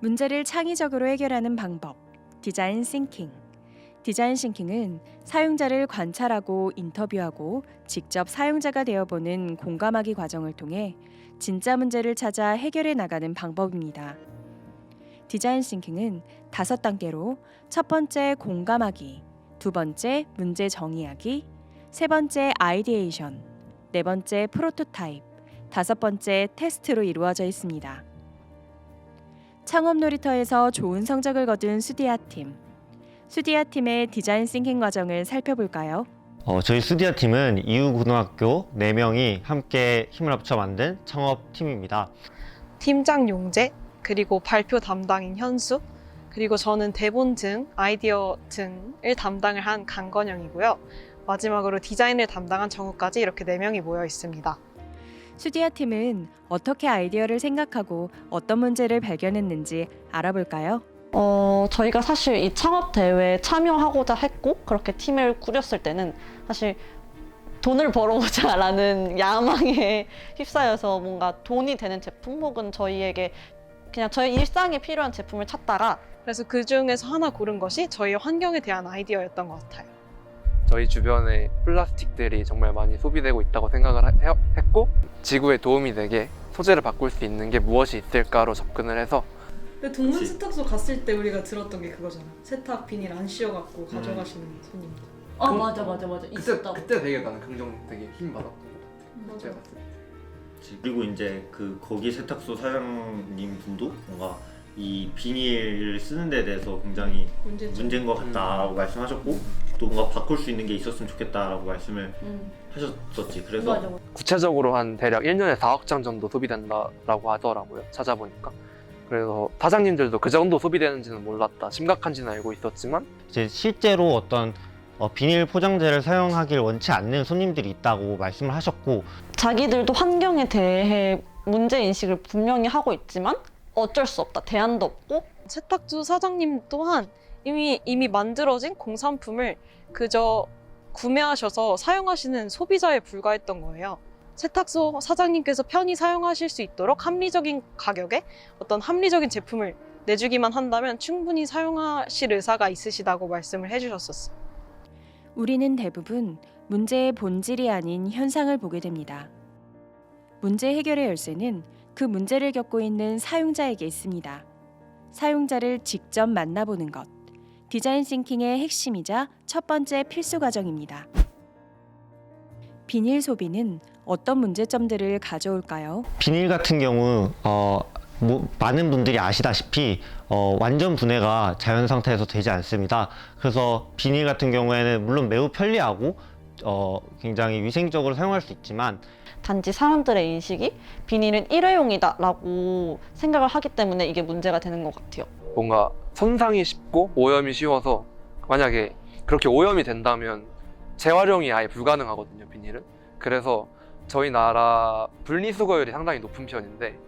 문제를 창의적으로 해결하는 방법, 디자인 싱킹. 디자인 싱킹은 사용자를 관찰하고 인터뷰하고 직접 사용자가 되어보는 공감하기 과정을 통해 진짜 문제를 찾아 해결해 나가는 방법입니다. 디자인 싱킹은 다섯 단계로 첫 번째 공감하기, 두 번째 문제 정의하기, 세 번째 아이디에이션, 네 번째 프로토타입, 다섯 번째 테스트로 이루어져 있습니다. 창업 놀이터에서 좋은 성적을 거둔 수디아 팀. 수디아 팀의 디자인 싱킹 과정을 살펴볼까요? 어, 저희 스디아 팀은 이후 고등학교 4명이 함께 힘을 합쳐 만든 창업팀입니다. 팀장 용재, 그리고 발표 담당인 현수, 그리고 저는 대본 등 아이디어 등을 담당을 한 강건영이고요. 마지막으로 디자인을 담당한 정우까지 이렇게 네 명이 모여 있습니다. 수디아 팀은 어떻게 아이디어를 생각하고 어떤 문제를 발견했는지 알아볼까요? 어, 저희가 사실 이 창업 대회에 참여하고자 했고 그렇게 팀을 꾸렸을 때는 사실 돈을 벌어보자라는 야망에 휩싸여서 뭔가 돈이 되는 제품 혹은 저희에게 그냥 저희 일상에 필요한 제품을 찾다가 그래서 그 중에서 하나 고른 것이 저희 환경에 대한 아이디어였던 것 같아요. 저희 주변에 플라스틱들이 정말 많이 소비되고 있다고 생각을 하- 해- 했고 지구에 도움이 되게 소재를 바꿀 수 있는 게 무엇이 있을까로 접근을 해서 근데 동문 세탁소 갔을 때 우리가 들었던 게 그거잖아. 세탁 비닐 안 씌워갖고 가져가시는 손님들. 아 맞아 맞아 맞아 그때 그때 되게 나는 긍정 되게 힘 받았던 것 같아. 맞아. 제가 봤을 때. 그리고 이제 그 거기 세탁소 사장님 분도 뭔가 이 비닐을 쓰는 데 대해서 굉장히 문제 문제인 것 같다라고 말씀하셨고 또 뭔가 바꿀 수 있는 게 있었으면 좋겠다라고 말씀을 음, 하셨었지. 그래서 맞아 맞아. 구체적으로 한 대략 1년에 4억 장 정도 소비된다라고 하더라고요. 찾아보니까. 그래서 사장님들도 그 정도 소비되는지는 몰랐다. 심각한지는 알고 있었지만 이제 실제로 어떤 어, 비닐 포장재를 사용하길 원치 않는 손님들이 있다고 말씀을 하셨고 자기들도 환경에 대해 문제 인식을 분명히 하고 있지만 어쩔 수 없다 대안도 없고 세탁소 사장님 또한 이미 이미 만들어진 공산품을 그저 구매하셔서 사용하시는 소비자에 불과했던 거예요. 세탁소 사장님께서 편히 사용하실 수 있도록 합리적인 가격에 어떤 합리적인 제품을 내주기만 한다면 충분히 사용하실 의사가 있으시다고 말씀을 해주셨었어요. 우리는 대부분 문제의 본질이 아닌 현상을 보게 됩니다. 문제 해결의 열쇠는 그 문제를 겪고 있는 사용자에게 있습니다. 사용자를 직접 만나보는 것. 디자인 싱킹의 핵심이자 첫 번째 필수 과정입니다. 비닐 소비는 어떤 문제점들을 가져올까요? 비닐 같은 경우 어, 뭐, 많은 분들이 아시다시피 어, 완전 분해가 자연 상태에서 되지 않습니다. 그래서 비닐 같은 경우에는 물론 매우 편리하고 어, 굉장히 위생적으로 사용할 수 있지만 단지 사람들의 인식이 비닐은 일회용이다라고 생각을 하기 때문에 이게 문제가 되는 것 같아요. 뭔가 손상이 쉽고 오염이 쉬워서 만약에 그렇게 오염이 된다면 재활용이 아예 불가능하거든요 비닐은. 그래서 저희 나라 분리수거율이 상당히 높은 편인데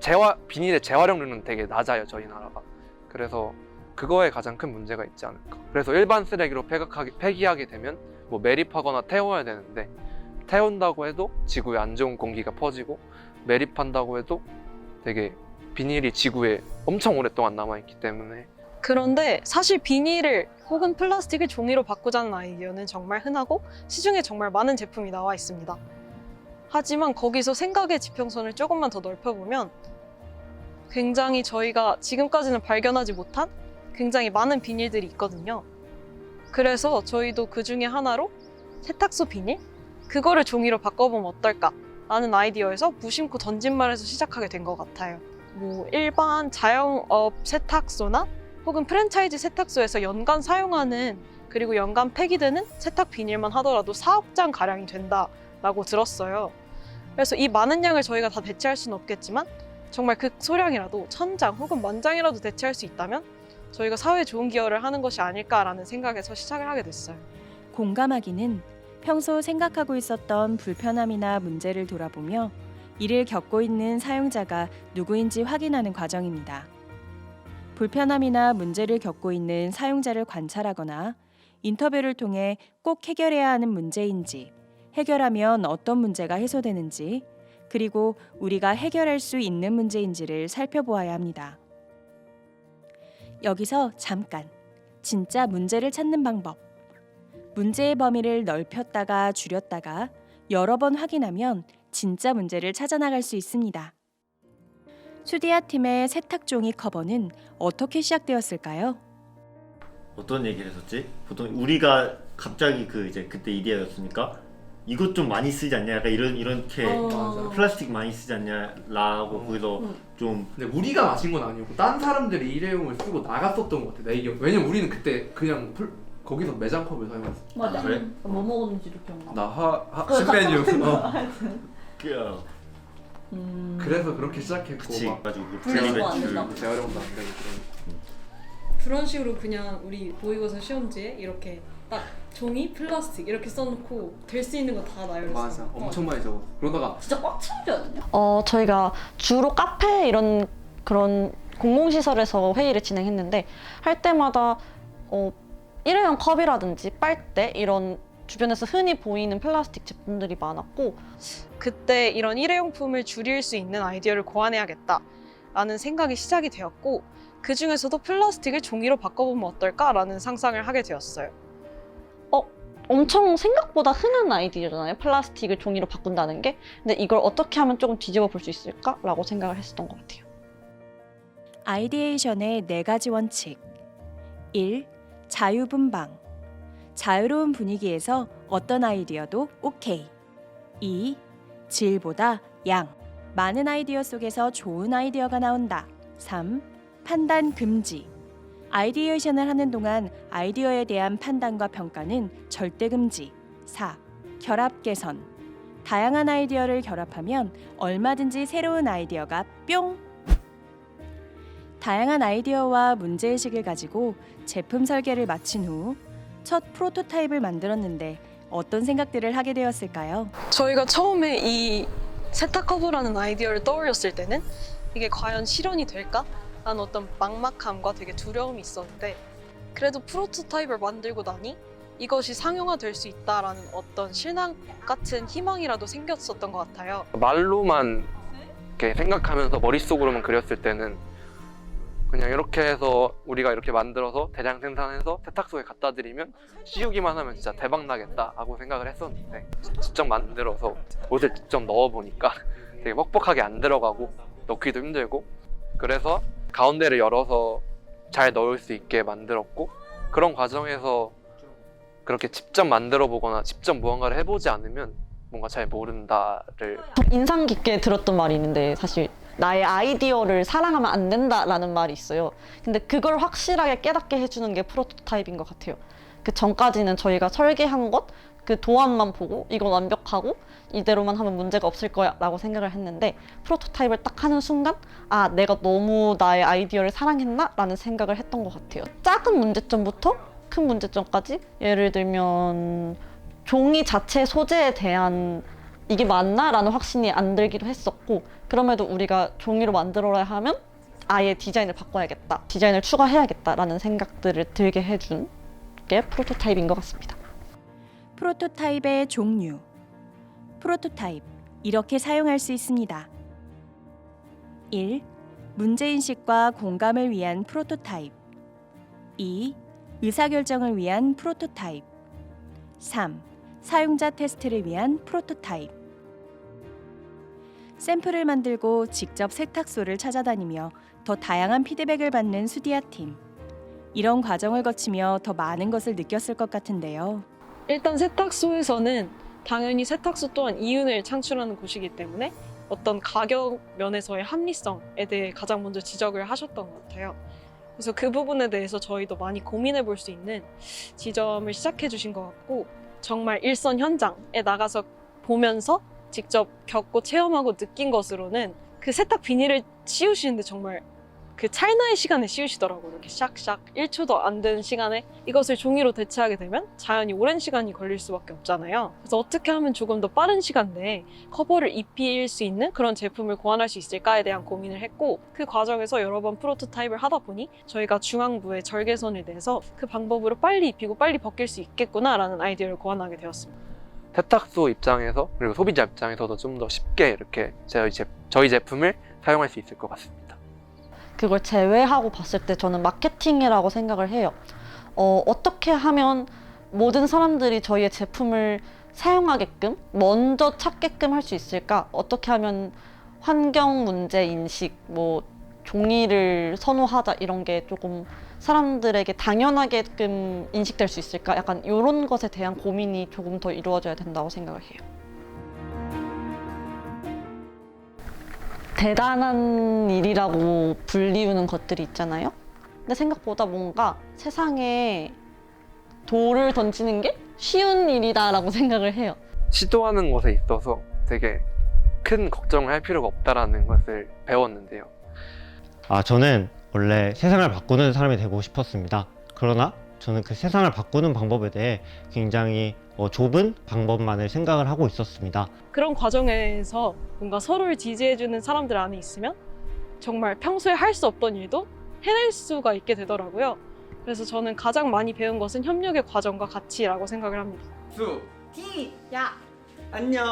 재화 비닐의 재활용률은 되게 낮아요 저희 나라가. 그래서 그거에 가장 큰 문제가 있지 않을까. 그래서 일반 쓰레기로 폐각하게, 폐기하게 되면 뭐 매립하거나 태워야 되는데 태운다고 해도 지구에 안 좋은 공기가 퍼지고 매립한다고 해도 되게 비닐이 지구에 엄청 오랫동안 남아있기 때문에 그런데 사실 비닐을 혹은 플라스틱을 종이로 바꾸자는 아이디어는 정말 흔하고 시중에 정말 많은 제품이 나와 있습니다. 하지만 거기서 생각의 지평선을 조금만 더 넓혀보면 굉장히 저희가 지금까지는 발견하지 못한 굉장히 많은 비닐들이 있거든요. 그래서 저희도 그 중에 하나로 세탁소 비닐? 그거를 종이로 바꿔보면 어떨까? 라는 아이디어에서 무심코 던진 말에서 시작하게 된 것 같아요. 뭐 일반 자영업 세탁소나 혹은 프랜차이즈 세탁소에서 연간 사용하는 그리고 연간 폐기되는 세탁 비닐만 하더라도 4억 장 가량이 된다라고 들었어요. 그래서 이 많은 양을 저희가 다 대체할 수는 없겠지만 정말 그 소량이라도 천장 혹은 만 장이라도 대체할 수 있다면 저희가 사회에 좋은 기여를 하는 것이 아닐까라는 생각에서 시작을 하게 됐어요. 공감하기는 평소 생각하고 있었던 불편함이나 문제를 돌아보며 이를 겪고 있는 사용자가 누구인지 확인하는 과정입니다. 불편함이나 문제를 겪고 있는 사용자를 관찰하거나 인터뷰를 통해 꼭 해결해야 하는 문제인지, 해결하면 어떤 문제가 해소되는지, 그리고 우리가 해결할 수 있는 문제인지를 살펴보아야 합니다. 여기서 잠깐 진짜 문제를 찾는 방법. 문제의 범위를 넓혔다가 줄였다가 여러 번 확인하면 진짜 문제를 찾아나갈 수 있습니다. 수디아 팀의 세탁 종이 커버는 어떻게 시작되었을까요? 어떤 얘기를 했었지? 보통 우리가 갑자기 그 이제 그때 이디어였으니까 이것 좀 많이 쓰지 않냐? 약간 이런 이렇게 어. 플라스틱 많이 쓰지 않냐라고 거기서 좀 근데 우리가 마신 건 아니었고 딴 사람들이 일회용을 쓰고 나갔었던 것 같아. 내 기억. 왜냐면 우리는 그때 그냥 풀- 거기서 매장 컵을 사용했어. 맞아. 그래? 뭐 먹었는지도 기억나. 나 하, 신메뉴. 어. 그 음. 그래서 그렇게 시작했고 그치 막 가지고 분리수거 안 분리배출 된다고. 재활용도 안 되고 그런 식으로 그냥 우리 모의고사 시험지에 이렇게 딱 종이 플라스틱 이렇게 써놓고 될 수 있는 거 다 나열했어. 맞아. 엄청 많이 적었어. 그러다가 진짜 꽉 채우지 않냐? 어, 저희가 주로 카페 이런 그런 공공시설에서 회의를 진행했는데 할 때마다 어, 일회용 컵이라든지 빨대 이런 주변에서 흔히 보이는 플라스틱 제품들이 많았고 그때 이런 일회용품을 줄일 수 있는 아이디어를 고안해야겠다라는 생각이 시작이 되었고 그 중에서도 플라스틱을 종이로 바꿔보면 어떨까라는 상상을 하게 되었어요. 엄청 생각보다 흔한 아이디어잖아요. 플라스틱을 종이로 바꾼다는 게. 근데 이걸 어떻게 하면 조금 뒤집어 볼 수 있을까라고 생각을 했었던 것 같아요. 아이디에이션의 네 가지 원칙. 1. 자유분방. 자유로운 분위기에서 어떤 아이디어도 오케이. 2. 질보다 양. 많은 아이디어 속에서 좋은 아이디어가 나온다. 3. 판단 금지. 아이디에이션을 하는 동안 아이디어에 대한 판단과 평가는 절대 금지. 4. 결합 개선. 다양한 아이디어를 결합하면 얼마든지 새로운 아이디어가 뿅 다양한 아이디어와 문제의식을 가지고 제품 설계를 마친 후 첫 프로토타입을 만들었는데 어떤 생각들을 하게 되었을까요? 저희가 처음에 이 세탁 커버라는 아이디어를 떠올렸을 때는 이게 과연 실현이 될까? 라는 어떤 막막함과 되게 두려움이 있었는데 그래도 프로토타입을 만들고 나니 이것이 상용화될 수 있다라는 어떤 신앙 같은 희망이라도 생겼었던 것 같아요. 말로만 이렇게 생각하면서 머릿속으로만 그렸을 때는 그냥 이렇게 해서 우리가 이렇게 만들어서 대량 생산해서 세탁소에 갖다 드리면 씌우기만 하면 진짜 대박 나겠다 하고 생각을 했었는데 직접 만들어서 옷을 직접 넣어 보니까 되게 뻑뻑하게 안 들어가고 넣기도 힘들고 그래서 가운데를 열어서 잘 넣을 수 있게 만들었고 그런 과정에서 그렇게 직접 만들어 보거나 직접 무언가를 해보지 않으면 뭔가 잘 모른다를 인상 깊게 들었던 말이 있는데 사실 나의 아이디어를 사랑하면 안 된다라는 말이 있어요. 근데 그걸 확실하게 깨닫게 해주는 게 프로토타입인 것 같아요. 그 전까지는 저희가 설계한 것, 그 도안만 보고 이건 완벽하고 이대로만 하면 문제가 없을 거야 라고 생각을 했는데 프로토타입을 딱 하는 순간 아 내가 너무 나의 아이디어를 사랑했나 라는 생각을 했던 것 같아요. 작은 문제점부터 큰 문제점까지 예를 들면 종이 자체 소재에 대한 이게 맞나 라는 확신이 안 들기도 했었고 그럼에도 우리가 종이로 만들어야 하면 아예 디자인을 바꿔야겠다 디자인을 추가해야겠다 라는 생각들을 들게 해준 게 프로토타입인 것 같습니다. 프로토타입의 종류. 프로토타입. 이렇게 사용할 수 있습니다. 1. 문제인식과 공감을 위한 프로토타입. 2. 의사결정을 위한 프로토타입. 3. 사용자 테스트를 위한 프로토타입. 샘플을 만들고 직접 세탁소를 찾아다니며 더 다양한 피드백을 받는 수디아 팀. 이런 과정을 거치며 더 많은 것을 느꼈을 것 같은데요. 일단 세탁소에서는 당연히 세탁소 또한 이윤을 창출하는 곳이기 때문에 어떤 가격 면에서의 합리성에 대해 가장 먼저 지적을 하셨던 것 같아요. 그래서 그 부분에 대해서 저희도 많이 고민해 볼 수 있는 지점을 시작해 주신 것 같고 정말 일선 현장에 나가서 보면서 직접 겪고 체험하고 느낀 것으로는 그 세탁 비닐을 씌우시는데 정말 그 찰나의 시간에 씌우시더라고요. 이렇게 샥샥 1초도 안 되는 시간에 이것을 종이로 대체하게 되면 자연히 오랜 시간이 걸릴 수밖에 없잖아요. 그래서 어떻게 하면 조금 더 빠른 시간 내에 커버를 입힐 수 있는 그런 제품을 고안할 수 있을까에 대한 고민을 했고 그 과정에서 여러 번 프로토타입을 하다 보니 저희가 중앙부에 절개선을 내서 그 방법으로 빨리 입히고 빨리 벗길 수 있겠구나라는 아이디어를 고안하게 되었습니다. 세탁소 입장에서 그리고 소비자 입장에서도 좀 더 쉽게 이렇게 저희 제품을 사용할 수 있을 것 같습니다. 그 그걸 제외하고 봤을 때 저는 마케팅이라고 생각을 해요. 어, 어떻게 하면 모든 사람들이 저희의 제품을 사용하게끔 먼저 찾게끔 할 수 있을까? 어떻게 하면 환경 문제 인식, 뭐 종이를 선호하자 이런 게 조금 사람들에게 당연하게끔 인식될 수 있을까? 약간 이런 것에 대한 고민이 조금 더 이루어져야 된다고 생각을 해요. 대단한 일이라고 불리우는 것들이 있잖아요. 근데 생각보다 뭔가 세상에 돌을 던지는 게 쉬운 일이다라고 생각을 해요. 시도하는 것에 있어서 되게 큰 걱정을 할 필요가 없다라는 것을 배웠는데요. 아, 저는 원래 세상을 바꾸는 사람이 되고 싶었습니다. 그러나 저는 그 세상을 바꾸는 방법에 대해 굉장히 어, 좁은 방법만을 생각을 하고 있었습니다. 그런 과정에서 뭔가 서로를 지지해주는 사람들 안에 있으면 정말 평소에 할 수 없던 일도 해낼 수가 있게 되더라고요. 그래서 저는 가장 많이 배운 것은 협력의 과정과 가치라고 생각을 합니다. 수. 디! 야! 안녕.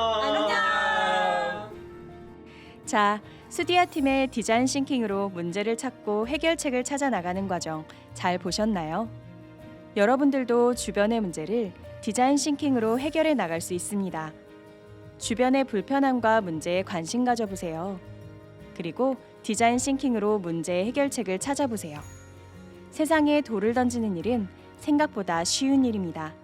자, 수디아 팀의 디자인 싱킹으로 문제를 찾고 해결책을 찾아 나가는 과정 잘 보셨나요? 여러분들도 주변의 문제를 디자인 싱킹으로 해결해 나갈 수 있습니다. 주변의 불편함과 문제에 관심 가져보세요. 그리고 디자인 싱킹으로 문제의 해결책을 찾아보세요. 세상에 돌을 던지는 일은 생각보다 쉬운 일입니다.